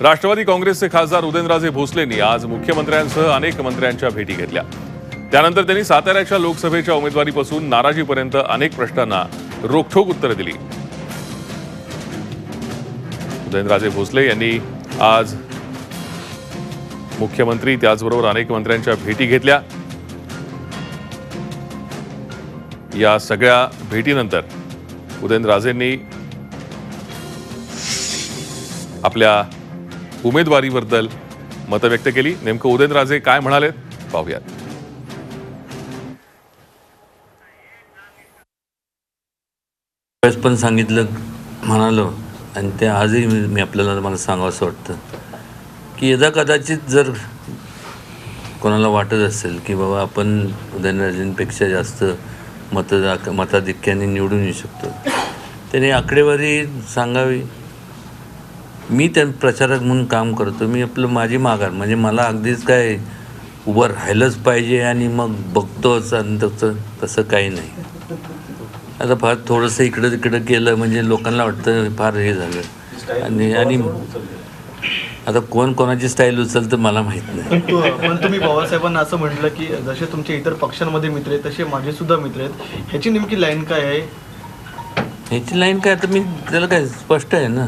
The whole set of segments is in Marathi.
राष्ट्रवादी काँग्रेसचे खासदार उदयनराजे भोसलेंनी आज मुख्यमंत्र्यांसह अनेक मंत्र्यांच्या भेटी घेतल्या. त्यानंतर त्यांनी साताऱ्याच्या लोकसभेच्या उमेदवारीपासून नाराजीपर्यंत अनेक प्रश्नांना रोखठोक उत्तरं दिली. उदयनराजे भोसले यांनी आज मुख्यमंत्री त्याचबरोबर अनेक मंत्र्यांच्या भेटी घेतल्या. या सगळ्या भेटीनंतर उदयनराजेंनी आपल्या उमेदवारीबद्दल मतं व्यक्त केली. नेमकं उदयनराजे काय म्हणाले पाहूयात. वेळेस पण सांगितलं म्हणालो आणि ते आजही मी आपल्याला मला सांगावं असं वाटतं की यदा कदाचित जर कोणाला वाटत असेल की बाबा आपण उदयनराजेंपेक्षा जास्त मतदा मताधिक्याने निवडून येऊ शकतो त्याने आकडेवारी सांगावी. मी त्या प्रचारक म्हणून काम करतो. मी आपलं माझी माघार म्हणजे मला अगदीच काय उभं राहिलंच पाहिजे आणि मग बघतोच आणि तसं तसं काही नाही. आता फार थोडंसं इकडं तिकडं केलं म्हणजे लोकांना वाटतं फार हे झालं. आणि आणि आता कोण कोणाची स्टाईल उचलतं मला माहीत नाही. पण तुम्ही पवारसाहेबांना असं म्हटलं की जसे तुमचे इतर पक्षांमध्ये मित्र आहेत तसे माझे सुद्धा मित्र आहेत. ह्याची नेमकी लाईन काय आहे? ह्याची लाईन काय? आता मी त्याला काय स्पष्ट आहे ना?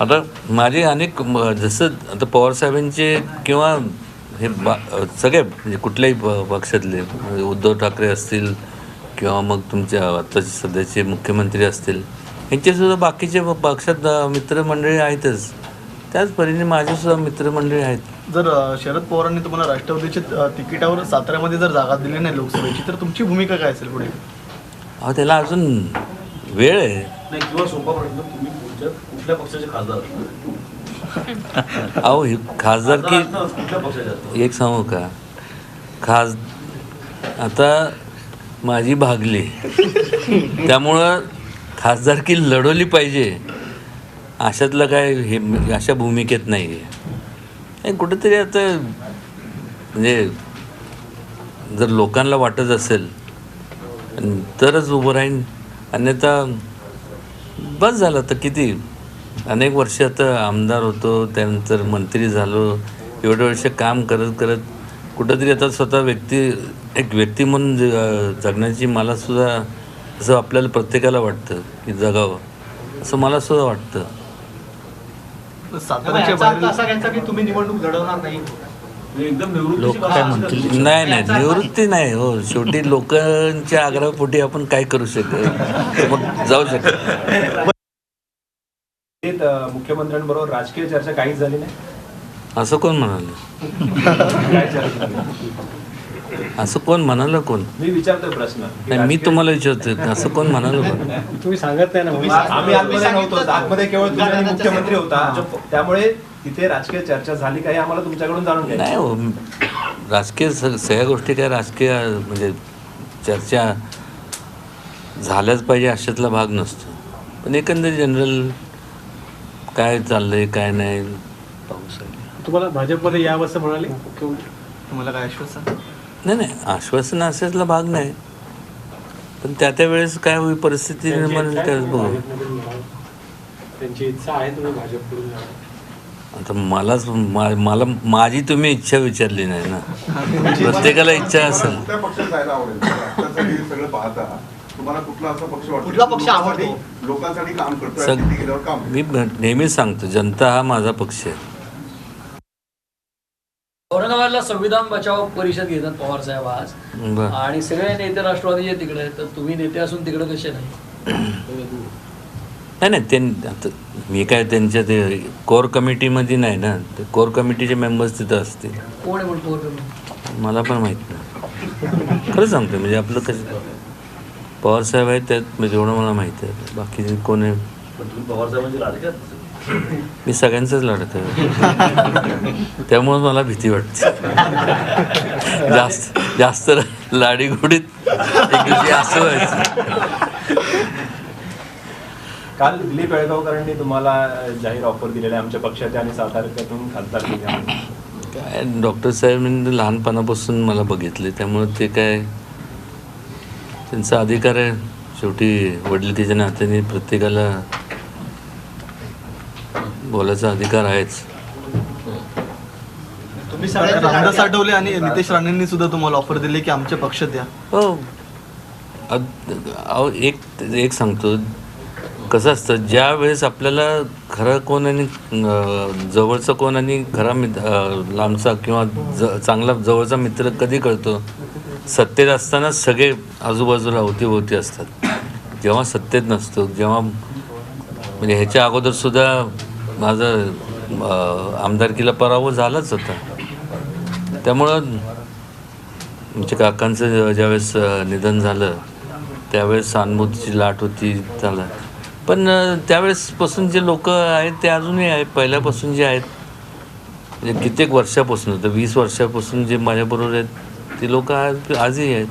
आता माझे अनेक जसं आता पवारसाहेबांचे किंवा हे बा सगळे म्हणजे कुठल्याही प- पक्षातले म्हणजे उद्धव ठाकरे असतील किंवा मग तुमच्या आत्ताचे सध्याचे मुख्यमंत्री असतील यांचेसुद्धा बाकीचे पक्षात मित्रमंडळी आहेतच. त्याच परीने माझेसुद्धा मित्रमंडळी आहेत. जर शरद पवारांनी तुम्हाला राष्ट्रवादीच्या अं, तिकिटावर साताऱ्यामध्ये जर जागा दिली नाही लोकसभेची तर तुमची भूमिका काय असेल पुढे? अहो त्याला अजून वेळ आहे. नाही किंवा सोपा प्रश्न तुम्ही पुढच्या कुठल्या पक्षाचे खासदार असणार? अहो ही खासदारकी खासदार असणार कुठल्या पक्षाचे असणार? एक सांगू का? खास आता माझी भागली. त्यामुळं खासदारकी लढवली पाहिजे. अशातलं काय हे अशा भूमिकेत नाही आहे कुठंतरी आता म्हणजे जर लोकांना वाटत असेल तरच उभं राहीन. अन्यथा बस झालं तर किती? अनेक वर्ष आता आमदार होतो त्यानंतर मंत्री झालो एवढे वर्ष काम करत करत कुठंतरी आता स्वतः व्यक्ती एक व्यक्ती म्हणून ज- जगण्याची मला सुद्धा असं आपल्याला प्रत्येकाला वाटतं की जगावं असं मला सुद्धा वाटतं. साताऱ्याच्या बाहेर तुम्ही निवडणूक लढवणार नाही. लोक भाषा काय अशी म्हणतील? करतो. नाही नाही निवृत्ती नाही हो. शेवटी लोकांच्या आग्रहापोटी आपण काय करू शकतो? मग जाऊ शकतो. मुख्यमंत्र्यांबरोबर राजकीय चर्चा काहीच झाली नाही? असं कोण म्हणालं? काय चर्चा झाली? असं कोण म्हणालं कोण? मी विचारतोय प्रश्न. नाही मी तुम्हाला विचारतोय. असं कोण म्हणालं कोण? तुम्ही सांगत नाही ना आम्ही आतमध्ये नव्हतो. आतमध्ये केवळ मुख्यमंत्री होता. त्यामुळे तिथे राजकीय चर्चा झाली काही आम्हाला तुमच्याकडून जाणून घ्यायचं. नाही हो. राजकीय स- सगळ्या गोष्टी काय राजकीय म्हणजे चर्चा झाल्याच पाहिजे अशातला भाग नसतो. पण एकंदरीत जनरल काय चाललंय काय नाही पाऊस आहे. तुम्हाला भाजपमध्ये यावं असं म्हणाले? मुख्यमंत्री तुम्हाला काय आश्वासन? नाही नाही आश्वासन असायला भाग नाही. पण त्या त्या वेळेस काय होईल परिस्थिती निर्माण होईल त्यावेळेस बघू. त्यांची इच्छा आहे तुम्ही भाजपकडून जावं. आता मलाच मा- मला माझी तुम्ही इच्छा विचारली नाही ना. प्रत्येकाला इच्छा असेल. कुठल्या पक्षात जायला आवडेल? राष्ट्रासाठी सगळं पाहता तुम्हाला कुठला असा पक्ष वाटतो? कुठला पक्ष लोकांसाठी- आवडतो? लोकांसाठी काम करतोय सग तिथे गेल्यावर काम मी नेहमीच सांगतो जनता हा माझा पक्ष आहे. औरंगाबादला संविधान बचाव परिषद घेतात पवार साहेब आज. बरं. आणि सगळे नेते राष्ट्रवादीचे तिकडे आहेत तर तुम्ही नेते असून तिकडे कसे नाही? नाही नाही ते आता मी काय त्यांच्या ते कोर कमिटीमध्ये नाही ना ते कोर कमिटीचे मेंबर्स तिथं असतील. कोण आहे मला पण माहीत नाही. खरं सांगतो म्हणजे आपलं कसं पवार साहेब आहेत त्यात म्हणजे एवढं मला माहिती आहे. बाकी कोण आहे. मी सगळ्यांचंच लढत आहे. त्यामुळे मला भीती वाटते. जास्त जास्त लाडीगुडीत एक दिवशी असं व्हायचं. काल दिलीप येळगावकरांनी तुम्हाला जाहीर ऑफर दिलेल्या आमच्या पक्षाच्या आणि साताऱ्यातून खासदार काय डॉक्टर साहेबांनी लहानपणापासून मला बघितले त्यामुळे ते काय त्यांचा अधिकार आहे. शेवटी वडिलकीच्या नात्याने प्रत्येकाला बोलायचा अधिकार आहेच. तुम्ही रामदास आठवले आणि नितेश राणेंनी सुद्धा तुम्हाला ऑफर दिली की आमचे पक्ष द्या. हो. एक एक सांगतो. कसं असतं ज्या वेळेस आपल्याला खरं कोण आणि जवळचं कोण आणि खरा मित्र लांबचा किंवा ज चांगला जवळचा मित्र कधी कळतो? सत्तेत असताना सगळे आजूबाजूला अवतीभोवती असतात. जेव्हा सत्तेत नसतो जेव्हा म्हणजे ह्याच्या अगोदरसुद्धा माझं आमदारकीला पराभव झालाच होता. त्यामुळं आमच्या काकांचं ज्यावेळेस निधन झालं त्यावेळेस सानभूतीची लाट होती त्याला. पण त्यावेळेसपासून जे लोक आहेत ते अजूनही आहेत पहिल्यापासून जे आहेत म्हणजे कित्येक वर्षापासून तर वीस वर्षापासून जे माझ्याबरोबर आहेत ते लोक आज आजही आहेत.